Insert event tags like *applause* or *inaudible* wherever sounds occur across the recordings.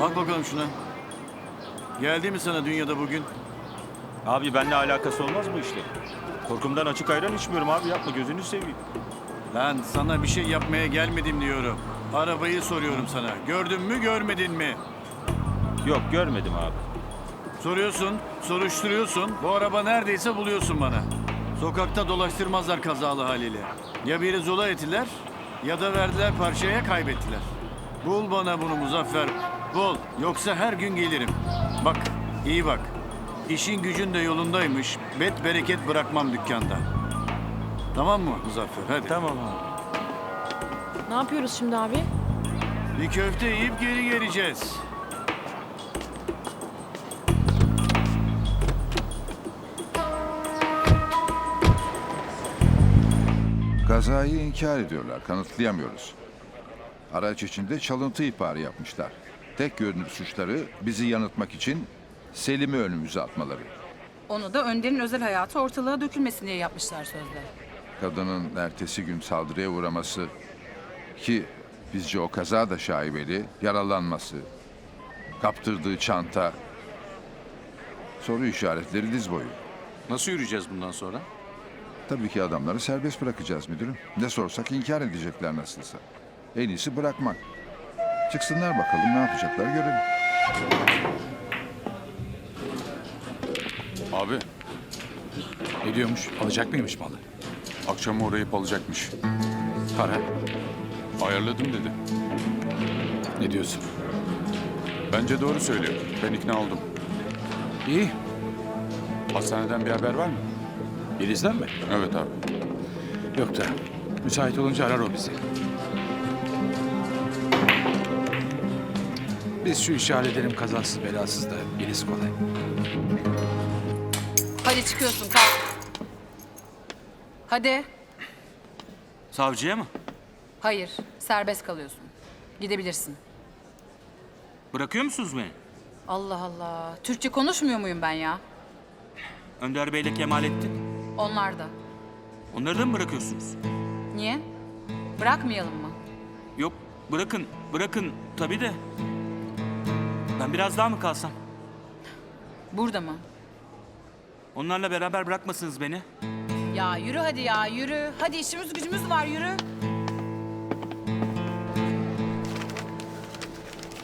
Bak bakalım şuna. Geldi mi sana dünyada bugün? Abi benimle alakası olmaz mı işte? Korkumdan açık ayran içmiyorum abi yapma gözünü seveyim. Lan sana bir şey yapmaya gelmedim diyorum. Arabayı soruyorum sana. Gördün mü görmedin mi? Yok görmedim abi. Soruyorsun, soruşturuyorsun. Bu araba neredeyse buluyorsun bana. Sokakta dolaştırmazlar kazalı haliyle. Ya biri zola ettiler ya da verdiler parçaya kaybettiler. Bul bana bunu Muzaffer. Bul. Yoksa her gün gelirim. Bak, iyi bak. İşin gücün de yolundaymış. Bet bereket bırakmam dükkanda. Tamam mı Muzaffer? Hadi. Tamam abi. Ne yapıyoruz şimdi abi? Bir köfte yiyip geri geleceğiz. Kazayı inkar ediyorlar, kanıtlayamıyoruz. Araç içinde çalıntı ihbarı yapmışlar. Tek görünür suçları bizi yanıltmak için Selim'i önümüze atmaları. Onu da Önder'in özel hayatı ortalığa dökülmesin diye yapmışlar sözde. Kadının ertesi gün saldırıya uğraması ki bizce o kaza da şaibeli, yaralanması, kaptırdığı çanta, soru işaretleri diz boyu. Nasıl yürüyeceğiz bundan sonra? Tabii ki adamları serbest bırakacağız müdürüm. Ne sorsak inkar edecekler nasılsa. En iyisi bırakmak. Çıksınlar bakalım ne yapacaklar görelim. Abi Ne diyormuş? Alacak mıymış malı? akşam uğrayıp alacakmış. Para. Ayarladım dedi. Ne diyorsun? Bence doğru söylüyor. Ben ikna oldum. İyi. Hastaneden bir haber var mı? Yeliz'den mi? Evet abi. Yok da. Müsait olunca arar o bizi. Biz şu işi halledelim kazasız belasız da Yeliz kolay. Hadi çıkıyorsun kalk. Hadi. Savcıya mı? Hayır serbest kalıyorsun. Gidebilirsin. Bırakıyor musunuz beni? Allah Allah. Türkçe konuşmuyor muyum ben ya? Önder Bey'le Kemalettin. Onlar da. Onları da mı bırakıyorsunuz? Niye? Bırakmayalım mı? Yok bırakın, bırakın tabii de. Ben biraz daha mı kalsam? Burada mı? Onlarla beraber bırakmasınız beni. Ya yürü hadi ya yürü. Hadi işimiz gücümüz var yürü.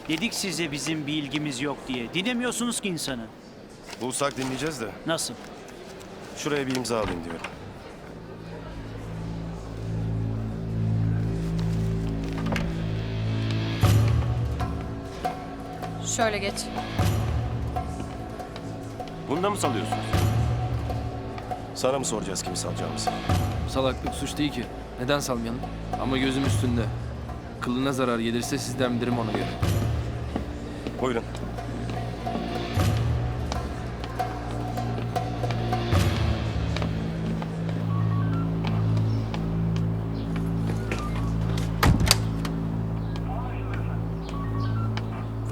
Dedik size bizim bir ilgimiz yok diye. Dinlemiyorsunuz ki insanı. Bulsak dinleyeceğiz de Nasıl? şuraya bir imza alayım diyorum. Şöyle geç. Bunu da mı salıyorsunuz? Sana mı soracağız kimi salacağımızı? Salaklık suç değil ki. Neden salmayalım? Ama gözüm üstünde. Kılına zarar gelirse sizden bilirim ona göre. Buyurun.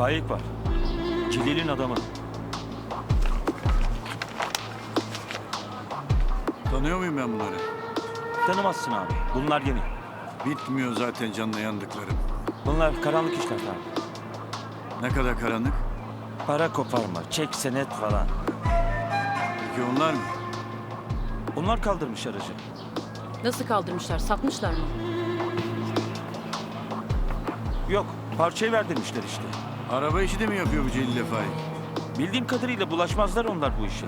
Faik var. Celil'in adamı. Tanıyor muyum ben bunları? Tanımazsın abi. Bunlar yeni. Bitmiyor zaten canına yandıklarım. Bunlar karanlık işler abi. Ne kadar karanlık. Para koparma, çek senet falan. Peki onlar mı? Onlar kaldırmış aracı. Nasıl kaldırmışlar? Satmışlar mı? Yok, parçayı ver demişler işte. Araba işi de mi yapıyor bu Celil Faik? Bildiğim kadarıyla bulaşmazlar onlar bu işe.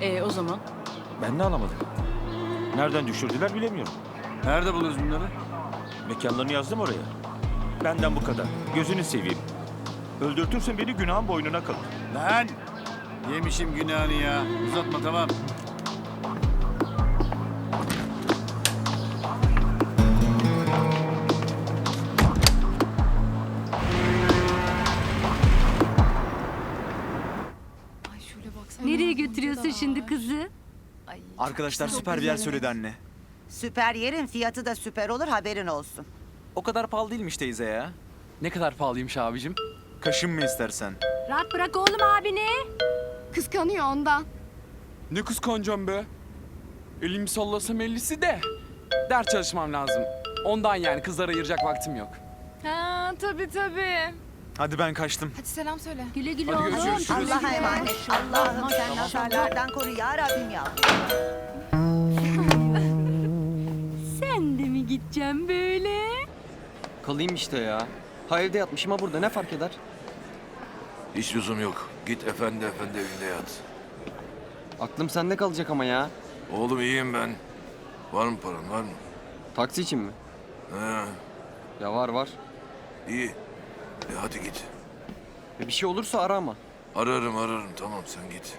Ee o zaman? Ben de alamadım. Nereden düşürdüler bilemiyorum. Nerede buluyoruz bunları? Mekanlarını yazdım oraya. Benden bu kadar. Gözünü seveyim. Öldürtürsen beni günahın boynuna kalır. Lan! Yemişim günahını ya. Uzatma tamam. Kızı? Arkadaşlar süper bir yer söyledi anne. Süper yerin fiyatı da süper olur haberin olsun. O kadar pahalı değilmiş teyze ya. Ne kadar pahalıymış abicim? Kaşınma istersen. Rahat bırak oğlum abini. Kıskanıyor ondan. Ne kıskanacağım be? Elimi sallasam ellisi de. Ders çalışmam lazım. Ondan yani kızlara ayıracak vaktim yok. Ha tabii tabii. Hadi ben kaçtım. Hadi selam söyle. Güle güle Hadi oğlum. görüşürüz. Allah'a emanet. Allah'ım sen nazarlardan koru ya Rabbim ya. Sen de mi gideceksin böyle? Kalayım işte ya. Ha evde yatmışım ha burada ne fark eder? Hiç lüzum yok. Git efendi efendi evinde yat. Aklım sende kalacak ama ya. Oğlum iyiyim ben. Var mı paran var mı? Taksi için mi? He, Ya var var. iyi. E hadi git. E, bir şey olursa ara ama. Ararım ararım tamam sen git.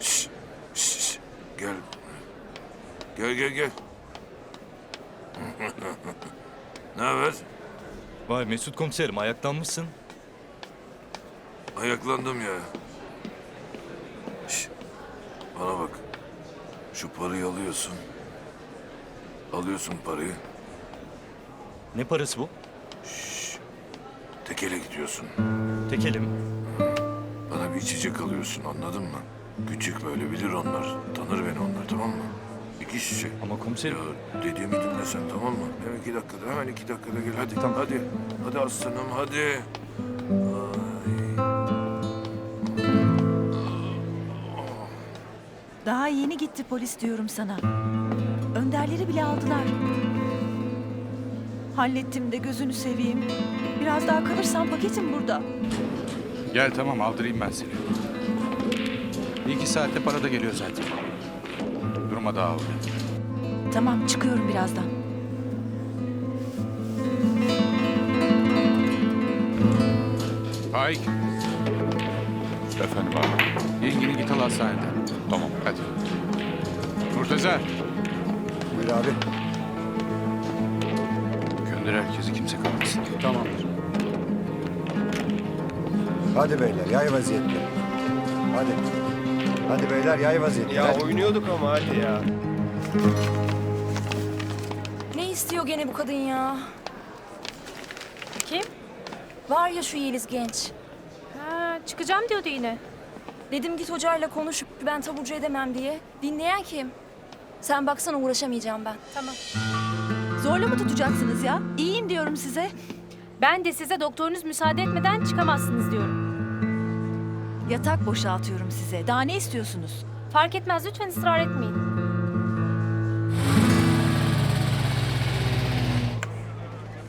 Şş, şş, şş. Gel. Gel gel gel. *laughs* ne haber? Vay Mesut komiserim ayaklanmışsın. Ayaklandım ya. Şş, bana bak. Şu parayı alıyorsun. Alıyorsun parayı. Ne parası bu? Tekele gidiyorsun. Tekelim. Bana bir içecek alıyorsun anladın mı? Küçük böyle bilir onlar. Tanır beni onlar tamam mı? İki şişe. Ama komiserim. Ya dediğimi dinle sen tamam mı? Hemen iki dakikada hemen iki dakikada gel hadi. Tamam. Hadi. Hadi aslanım hadi. Daha yeni gitti polis diyorum sana. Önderleri bile aldılar. Hallettim de gözünü seveyim. Biraz daha kalırsan paketim burada. Gel tamam aldırayım ben seni. Bir iki saatte para da geliyor zaten. Durma daha abi. Tamam çıkıyorum birazdan. Faik. Efendim abi. Yengeni git al hastaneden. Tamam hadi. Murtaza. Buyur abi. Gönder herkesi kimse kalmasın. Tamamdır. Hadi beyler yay vaziyette. Hadi. Hadi beyler yay vaziyette. Ya oynuyorduk ama hadi ya. Ne istiyor gene bu kadın ya? Kim? Var ya şu Yeliz genç. Ha, çıkacağım diyordu yine. Dedim git hocayla konuş ben taburcu edemem diye. Dinleyen kim? Sen baksana uğraşamayacağım ben. Tamam. Zorla mı tutacaksınız ya? İyiyim diyorum size. Ben de size doktorunuz müsaade etmeden çıkamazsınız diyorum. Yatak boşaltıyorum size. Daha ne istiyorsunuz? Fark etmez lütfen ısrar etmeyin.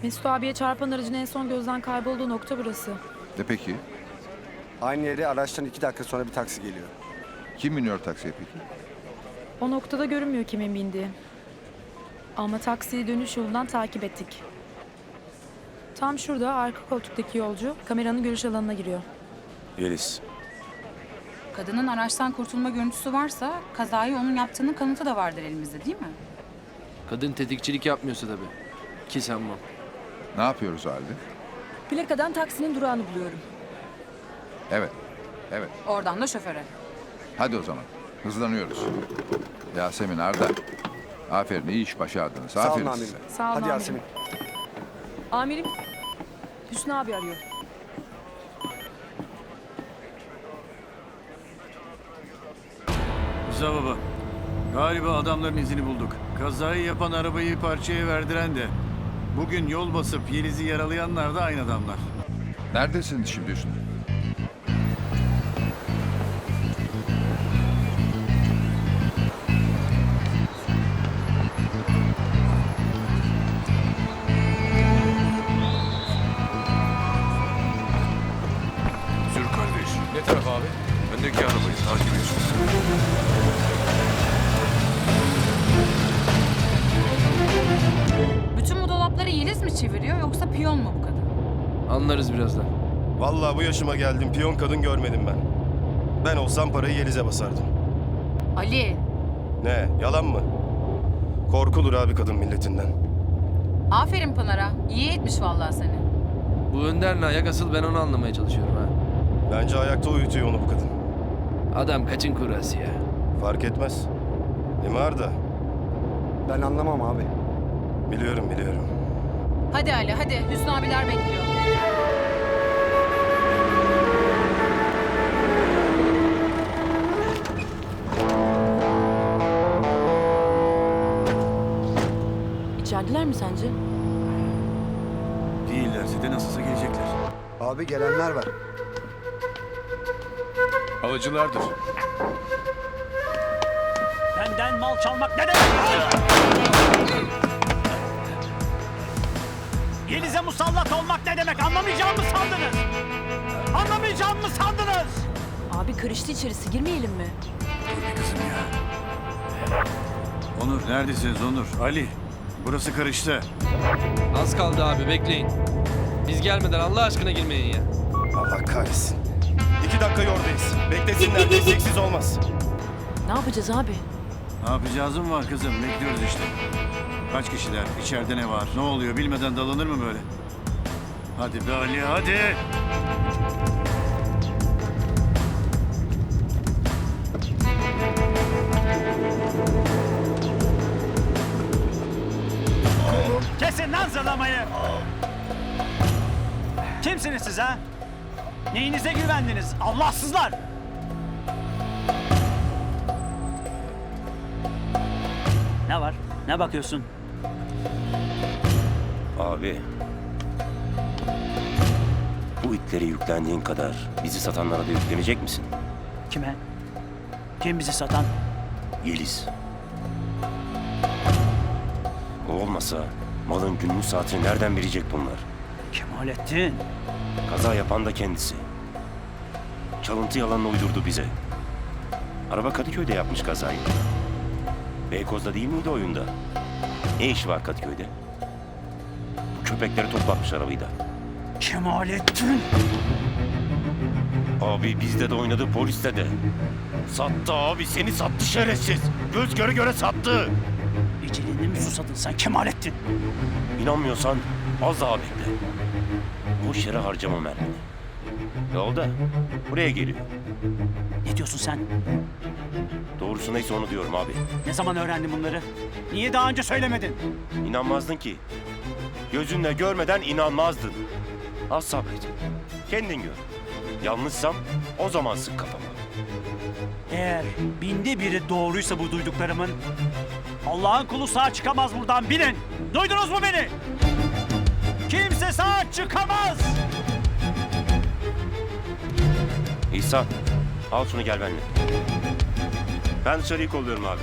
Mesut abiye çarpan aracın en son gözden kaybolduğu nokta burası. De peki Aynı yere araçtan iki dakika sonra bir taksi geliyor. kim biniyor taksiye peki? O noktada görünmüyor kimin bindiği. Ama taksiyi dönüş yolundan takip ettik. Tam şurada arka koltuktaki yolcu kameranın görüş alanına giriyor. Yeliz. Kadının araçtan kurtulma görüntüsü varsa kazayı onun yaptığının kanıtı da vardır elimizde değil mi? Kadın tetikçilik yapmıyorsa tabii. Ki sanmam. Ne yapıyoruz halde? Plakadan taksinin durağını buluyorum. Evet. Evet. Oradan da şoföre. Hadi o zaman. Hızlanıyoruz. Yasemin Arda. Aferin iyi iş başardınız. Aferin size. Sağ olun Hadi amirim. Yasemin. Amirim, Hüsnü abi arıyor. Rıza baba. Galiba adamların izini bulduk. Kazayı yapan arabayı parçaya verdiren de. Bugün yol basıp Yeliz'i yaralayanlar da aynı adamlar. Neredesiniz şimdi Hüsnü? Öndeki arabayı takip et. Bütün bu dolapları Yeliz mi çeviriyor yoksa piyon mu bu kadın? Anlarız birazdan. Vallahi bu yaşıma geldim piyon kadın görmedim ben. Ben olsam parayı Yeliz'e basardım. Ali, Ne yalan mı? Korkulur abi kadın milletinden. aferin Pınar'a. İyi etmiş vallahi seni. Bu Önder ne ayak asıl ben onu anlamaya çalışıyorum ha. Bence ayakta uyutuyor onu bu kadın. Adam kaçın kurası ya. Fark etmez. Değil mi Arda? Ben anlamam abi. Biliyorum biliyorum. Hadi Ali hadi Hüsnü abiler bekliyor. İçerideler mi sence? Değillerse de nasılsa gelecekler. Abi gelenler var. Alıcılardır. Benden mal çalmak ne demek? Yeliz'e musallat olmak ne demek? Anlamayacağımı sandınız? Anlamayacağımı sandınız? Abi karıştı içerisi girmeyelim mi? Dur bir kızım ya. Onur neredesiniz Onur? Ali. Burası karıştı. Az kaldı abi bekleyin. Biz gelmeden Allah aşkına girmeyin ya. Allah kahretsin. İki dakika oradayız. Beklesinler desteksiz olmaz. Ne yapacağız abi? Ne yapacağızım var kızım. Bekliyoruz işte. Kaç kişiler? İçeride ne var? Ne oluyor? Bilmeden dalanır mı böyle? Hadi be Ali hadi. Kesin lan zırlamayı. Kimsiniz siz ha? Neyinize güvendiniz? Allahsızlar. Ne var? Ne bakıyorsun? Abi. Bu itlere yüklendiğin kadar bizi satanlara da yüklenecek misin? Kime? Kim bizi satan? Yeliz. O olmasa malın günlük saatini nereden bilecek bunlar? Kemalettin. Kaza yapan da kendisi. Çalıntı yalanını uydurdu bize. Araba Kadıköy'de yapmış kazayı. Beykoz'da değil miydi oyunda? Ne iş var Kadıköy'de? Bu köpekleri toplatmış arabayı da. Kemalettin. Abi bizde de oynadı, poliste de. Sattı abi, seni sattı şerefsiz. Göz göre göre sattı. İçiliğini mi susadın sen Kemalettin? İnanmıyorsan az daha bekle. Boş yere harcama mermini. Yolda, buraya geliyor. Ne diyorsun sen? Doğrusu neyse onu diyorum abi. Ne zaman öğrendin bunları? Niye daha önce söylemedin? İnanmazdın ki. Gözünle görmeden inanmazdın. Az sabret. Kendin gör. Yanlışsam o zaman sık kafama. Eğer binde biri doğruysa bu duyduklarımın Allah'ın kulu sağ çıkamaz buradan bilin. Duydunuz mu beni? Kimse sağ çıkamaz. İhsan, al şunu gel benimle. Ben dışarıyı kolluyorum abi.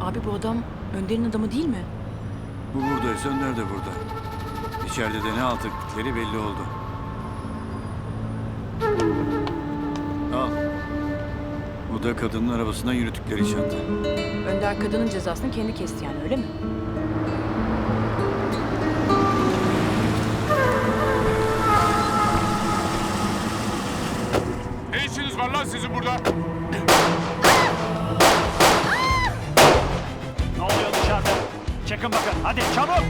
Abi bu adam Önder'in adamı değil mi? Bu buradaysa Önder de burada. İçeride de ne alt ettikleri belli oldu. Da kadının arabasından yürüttükleri çanta. Önder kadının cezasını kendi kesti yani öyle mi? Ne işiniz var lan sizin burada? Ne oluyor dışarıda? Çekin bakın hadi çabuk.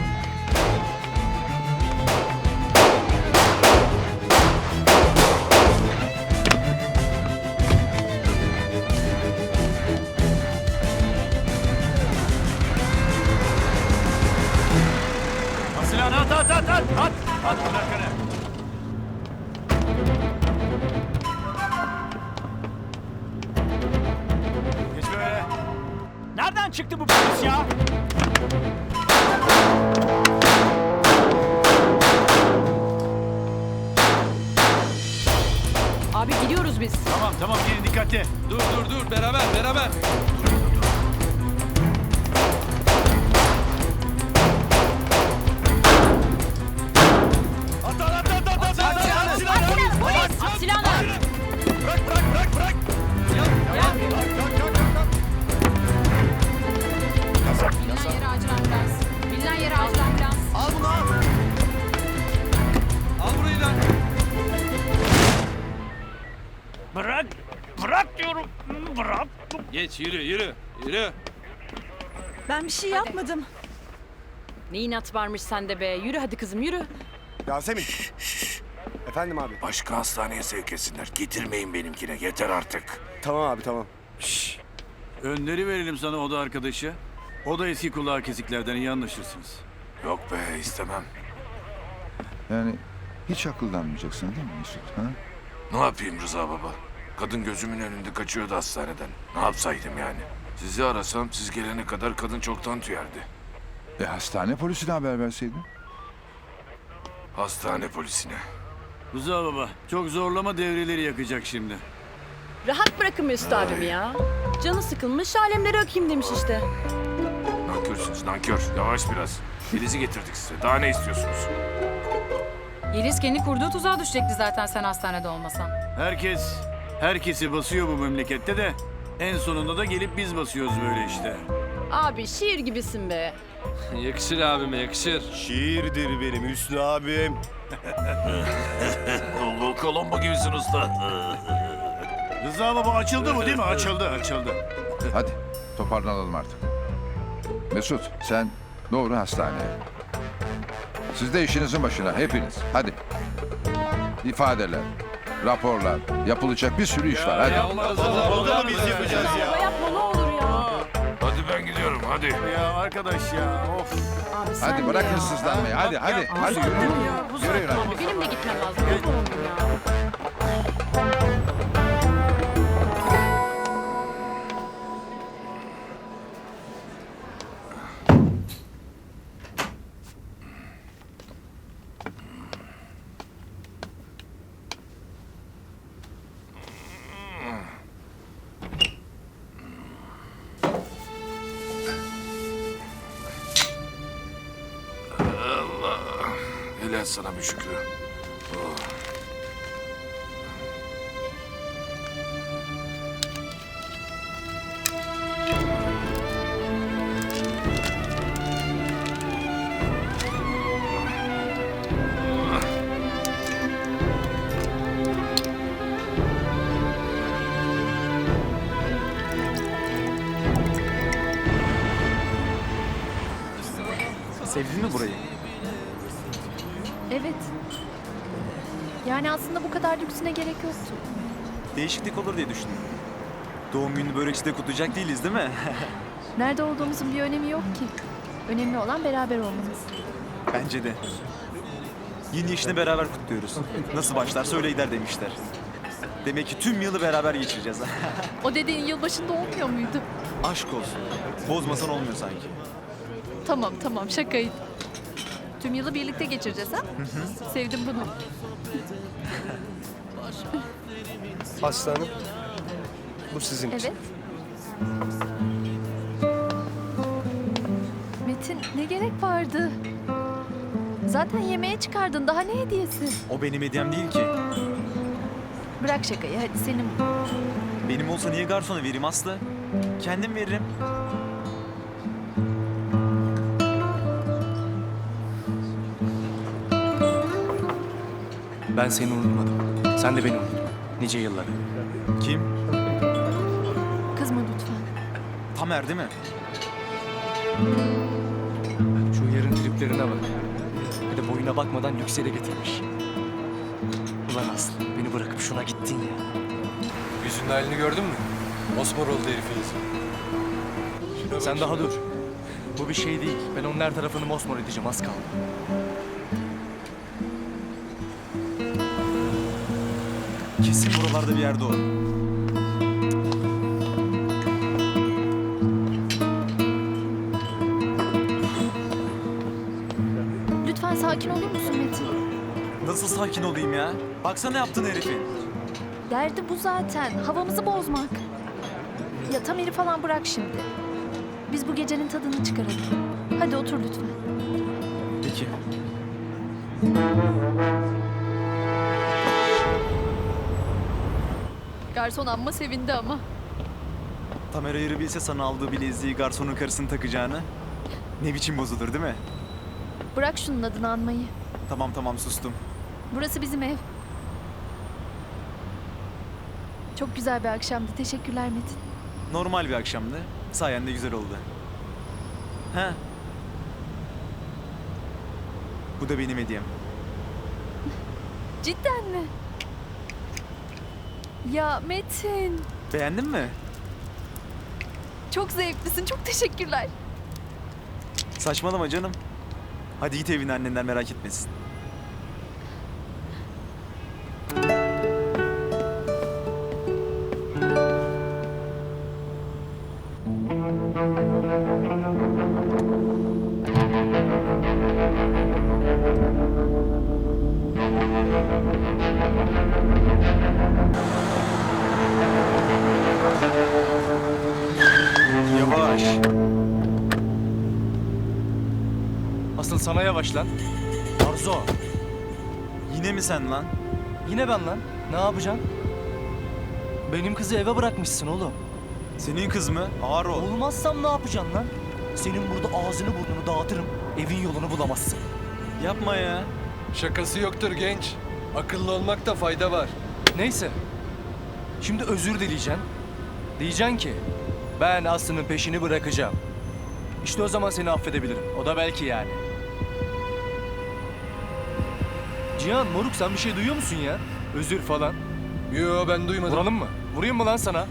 Şey yapmadım. Ne inat varmış sende be. Yürü hadi kızım yürü. Yasemin. Efendim abi. Başka hastaneye sevk etsinler. Getirmeyin benimkine. Yeter artık. Tamam abi tamam. Önleri verelim sana o da arkadaşı. O da eski kulağı kesiklerden iyi anlaşırsınız. Yok be istemem. Yani hiç akıllanmayacaksın değil mi Mesut? Ha? Ne yapayım Rıza baba? Kadın gözümün önünde kaçıyordu hastaneden. Ne yapsaydım yani? Sizi arasam siz gelene kadar kadın çoktan tüyerdi. E hastane polisine haber verseydin. Hastane polisine. Rıza baba çok zorlama devreleri yakacak şimdi. Rahat bırakın Mesut abimi ya. Canı sıkılmış alemleri akayım demiş işte. Nankörsünüz nankör. Yavaş biraz. Filiz'i getirdik size. Daha ne istiyorsunuz? Yeliz kendi kurduğu tuzağa düşecekti zaten sen hastanede olmasan. Herkes herkesi basıyor bu memlekette de en sonunda da gelip biz basıyoruz böyle işte. Abi şiir gibisin be. *laughs* yakışır abime yakışır. Şiirdir benim Hüsnü abim. *laughs* Kolombo gibisin usta. *laughs* Rıza baba açıldı bu değil mi? Açıldı açıldı. Hadi toparlanalım artık. Mesut sen doğru hastaneye. Siz de işinizin başına hepiniz. Hadi. İfadeler, raporlar, yapılacak bir sürü iş var. Hadi. Baba. Oldu mu biz yapacağız ya? Yapma ne olur ya. Hadi ben gidiyorum hadi. Ya arkadaş ya of. Abi sen Hadi bırakın ya. sızlanmayı. Hadi hadi. Hadi yürüyün. Sana bir şükrü. Sevdin mi burayı? Aslında bu kadar lüksüne gerek yoktu. Değişiklik olur diye düşündüm. Doğum gününü börekçide kutlayacak değiliz değil mi? *laughs* Nerede olduğumuzun bir önemi yok ki. Önemli olan beraber olmamız. Bence de. Yeni yaşını beraber kutluyoruz. Nasıl başlarsa öyle gider demişler. Demek ki tüm yılı beraber geçireceğiz. *laughs* O dediğin yılbaşında olmuyor muydu? Aşk olsun. Bozmasan olmuyor sanki. Tamam tamam şakaydı. Tüm yılı birlikte geçireceğiz ha? Sevdim bunu. Aslanım. Bu sizin için. Evet. Metin ne gerek vardı? Zaten yemeğe çıkardın. Daha ne hediyesi? O benim hediyem değil ki. Bırak şakayı hadi senin bu. Benim olsa niye garsona vereyim Aslı? Kendim veririm. Ben seni unutmadım. Sen de beni unutma. Nice yıllar. Kim? Kızma lütfen. Tamer değil mi? Şu yarın triplerine bak. Bir de boyuna bakmadan lüks yere getirmiş. Ulan Aslı beni bırakıp şuna gittin ya. Yüzünün halini gördün mü? Mosmor oldu herifin yüzü. Sen daha dur. Bu bir şey değil. Ben onun her tarafını mosmor edeceğim az kaldı. Kesin buralarda bir yerde o. Lütfen sakin olur musun Metin? Nasıl sakin olayım ya? Baksana yaptın herifin. Derdi bu zaten. Havamızı bozmak. Ya Tamer'i falan bırak şimdi. Biz bu gecenin tadını çıkaralım. Hadi otur lütfen. Peki. Garson amma sevindi ama. Tamer ayırı bilse sana aldığı bileziği garsonun karısını takacağını. Ne biçim bozulur değil mi? Bırak şunun adını anmayı. Tamam tamam sustum. Burası bizim ev. Çok güzel bir akşamdı. Teşekkürler Metin. Normal bir akşamdı. Sayende güzel oldu. He. Bu da benim hediyem. Cidden mi? Ya Metin. Beğendin mi? Çok zevklisin. Çok teşekkürler. Saçmalama canım. Hadi git evine annenler merak etmesin. Arzo. Yine mi sen lan? Yine ben lan. Ne yapacaksın? Benim kızı eve bırakmışsın oğlum. Senin kız mı? Ağır ol. Olmazsam ne yapacaksın lan? Senin burada ağzını burnunu dağıtırım. Evin yolunu bulamazsın. Yapma ya. Şakası yoktur genç. Akıllı olmakta fayda var. Neyse. Şimdi özür dileyeceksin. Diyeceksin ki ben Aslı'nın peşini bırakacağım. İşte o zaman seni affedebilirim. O da belki yani. Cihan moruk sen bir şey duyuyor musun ya? Özür falan. Yo ben duymadım. Vuralım mı? Vurayım mı lan sana?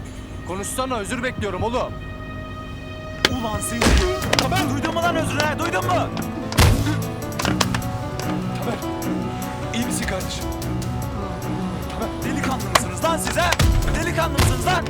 Konuşsana özür bekliyorum oğlum. Ulan seni. Tamer duydun mu lan özrünü ha? Duydun mu? Tamer. iyi misin kardeşim? Delikanlı mısınız lan siz ha? Delikanlı mısınız lan?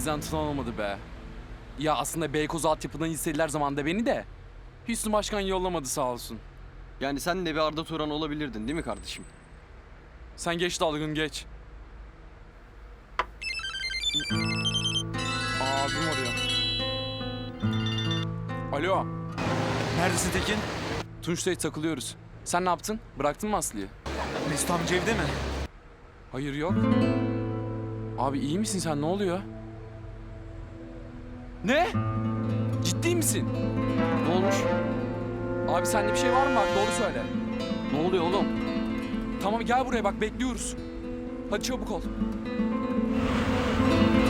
Elimizden tutan olmadı be. Ya aslında Beykoz altyapıdan istediler zamanda beni de. Hüsnü Başkan yollamadı sağ olsun. Yani sen de bir Arda Turan olabilirdin değil mi kardeşim? Sen geç dalgın geç. Abim arıyor. Alo. Neredesin Tekin? Tunç'ta takılıyoruz. Sen ne yaptın? Bıraktın mı Aslı'yı? Mesut amca evde mi? Hayır yok. Abi iyi misin sen? Ne oluyor? Ne? Ciddi misin? Ne olmuş? Abi sende bir şey var mı bak doğru söyle. Ne oluyor oğlum? Tamam gel buraya bak bekliyoruz. Hadi çabuk ol.